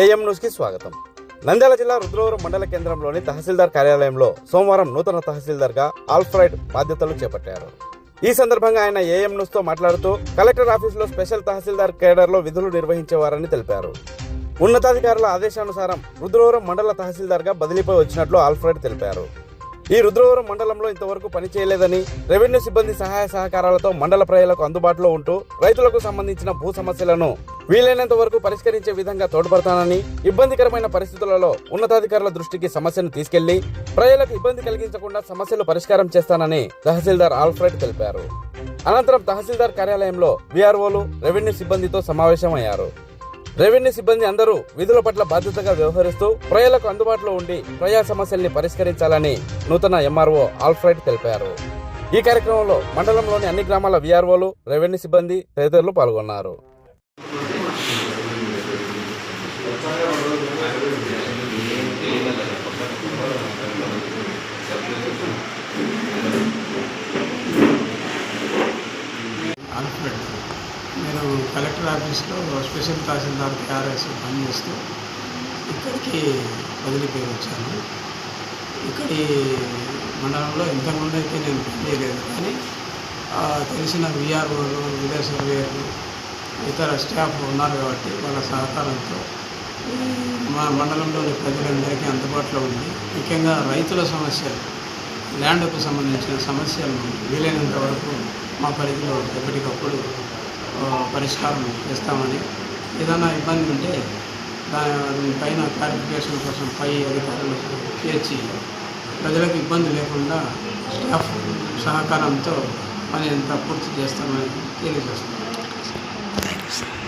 AM న్యూస్కి స్వాగతం. నంద్యాల జిల్లా రుద్రవరం మండల కేంద్రంలోని తహసీల్దార్ కార్యాలయంలో సోమవారం నూతన తహసీల్దార్గా ఆల్ఫ్రైడ్ బాధ్యతలు చేపట్టారు. ఈ సందర్భంగా ఆయన ఏఎం న్యూస్తో మాట్లాడుతూ కలెక్టర్ ఆఫీసులో స్పెషల్ తహసీల్దార్ కేడర్లో విధులు నిర్వహించేవారని తెలిపారు. ఉన్నతాధికారుల ఆదేశానుసారం రుద్రవరం మండల తహసీల్దార్గా బదిలీపై వచ్చినట్లు ఆల్ఫ్రెడ్ తెలిపారు. ఈ రుద్రవరం మండలంలో ఇంతవరకు పనిచేయలేదని రెవెన్యూ సిబ్బంది సహాయ సహకారాలతో మండల ప్రజలకు అందుబాటులో ఉంటూ రైతులకు సంబంధించిన భూ సమస్యలను వీలైనంత వరకు పరిష్కరించే విధంగా తోడ్పడతానని ఇబ్బందికరమైన పరిస్థితులలో ఉన్నతాధికారుల దృష్టికి సమస్యను తీసుకెళ్ళి ప్రజలకు ఇబ్బంది కలిగించకుండా సమస్యలు పరిష్కారం చేస్తానని తహసీల్దార్ ఆల్ఫ్రెడ్ తెలిపారు. అనంతరం తహసీల్దార్ కార్యాలయంలో వీఆర్ఓలు రెవెన్యూ సిబ్బందితో సమావేశమయ్యారు. రెవెన్యూ సిబ్బంది అందరూ విధుల పట్ల బాధ్యతగా వ్యవహరిస్తూ ప్రజలకు అందుబాటులో ఉండి ప్రజా సమస్యల్ని పరిష్కరించాలని నూతన ఎంఆర్ఓ ఆల్ఫ్రెడ్ తెలిపారు. ఈ కార్యక్రమంలో మండలంలోని అన్ని గ్రామాల వీఆర్ఓలు రెవెన్యూ సిబ్బంది తదితరులు పాల్గొన్నారు. కాన్ఫిడెంట్. నేను కలెక్టర్ ఆఫీస్లో స్పెషల్ తహసీల్దార్ టీఆర్ఎస్ పనిచేస్తూ ఇక్కడికి బదిలీపై వచ్చాను ఇక్కడి మండలంలో ఇంతకుముందు అయితే నేను పనిచేయలేదు. కానీ తెలిసిన విఆర్ఓలు విలేజ్ సర్వేయర్లు ఇతర స్టాఫ్ ఉన్నారు కాబట్టి వాళ్ళ సహకారంతో మా మండలంలోని ప్రజలందరికీ అందుబాటులో ఉంది. ముఖ్యంగా రైతుల సమస్యలు. ల్యాండ్కు సంబంధించిన సమస్యలను వీలైనంత వరకు మా పరిధిలో ఎప్పటికప్పుడు పరిష్కారం చేస్తామని. ఏదైనా ఇబ్బంది ఉంటే దానిపైన క్లారిఫికేషన్ కోసం పై అధికారులకు చేర్చి ప్రజలకు ఇబ్బంది లేకుండా స్టాఫ్ సహకారంతో పని అంతా పూర్తి చేస్తామని తెలియజేస్తున్నాం.